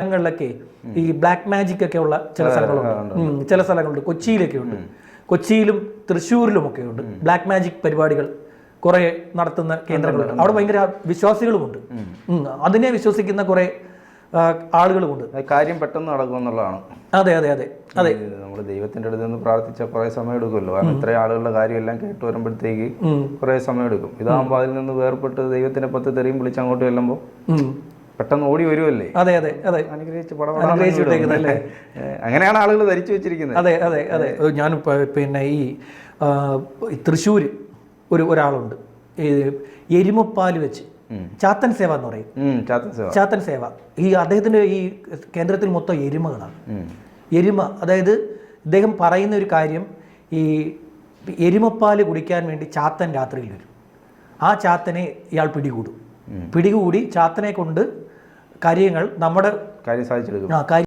ഞങ്ങളിലൊക്കെ ഈ black magic ഒക്കെ ഉള്ള ചില സ്ഥലങ്ങളുണ്ട്. ചില സ്ഥലങ്ങളുണ്ട്. കൊച്ചിയിലൊക്കെ ഉണ്ട്. കൊച്ചിയിലും തൃശ്ശൂരിലും ഒക്കെ ഉണ്ട്. ബ്ലാക്ക് മാജിക് പരിപാടികൾ കുറെ നടത്തുന്ന കേന്ദ്രങ്ങളുണ്ട് അവിടെ ഭയങ്കര വിശ്വാസികളുമുണ്ട്. അതിനെ വിശ്വസിക്കുന്ന കുറെ ആളുകളുമുണ്ട്. കാര്യം പെട്ടെന്ന് നടക്കുമെന്നുള്ളതാണ് അതെ അതെ അതെ അതെ. നമ്മൾ ദൈവത്തിന്റെ അടുത്ത് നിന്ന് പ്രാർത്ഥിച്ച കുറെ സമയം എടുക്കുമല്ലോ കാരണം ഇത്രയും ആളുകളുടെ കാര്യമെല്ലാം കേട്ട് വരുമ്പോഴത്തേക്ക് കുറെ സമയം എടുക്കും ഇതാകുമ്പോൾ അതിൽ നിന്ന് വേർപെട്ട് ദൈവത്തിന്റെ പത്ത് തെറിയും വിളിച്ച് അങ്ങോട്ട് ചെല്ലുമ്പോൾ. പെട്ടെന്ന് ഓടി വരുമല്ലേ അതെ അതെ അതെ. അനുഗ്രഹിച്ച് അനുഗ്രഹിച്ച് വിട്ടേക്കുന്നല്ലേ? അങ്ങനെയാണ് ആളുകൾ ധരിച്ചു വെച്ചിരിക്കുന്നത്. അതെ അതെ അതെ. ഞാൻ പിന്നെ ഈ തൃശ്ശൂർ ഒരു ഒരാളുണ്ട്. എരുമപ്പാൽ വെച്ച് ചാത്തൻ സേവ എന്ന് പറയും. ചാത്തൻ സേവ. ഈ അദ്ദേഹത്തിന്റെ ഈ കേന്ദ്രത്തിൽ മൊത്തം എരുമകളാണ്. എരുമ അതായത് ഇദ്ദേഹം പറയുന്ന ഒരു കാര്യം ഈ എരുമപ്പാൽ കുടിക്കാൻ വേണ്ടി ചാത്തൻ രാത്രിയിൽ വരും. ആ ചാത്തനെ ഇയാൾ പിടികൂടും. പിടികൂടി ചാത്തനെ കൊണ്ട് കാര്യങ്ങൾ നമ്മുടെ കാര്യം സാധിച്ചെടുക്കും. ആ, കാര്യം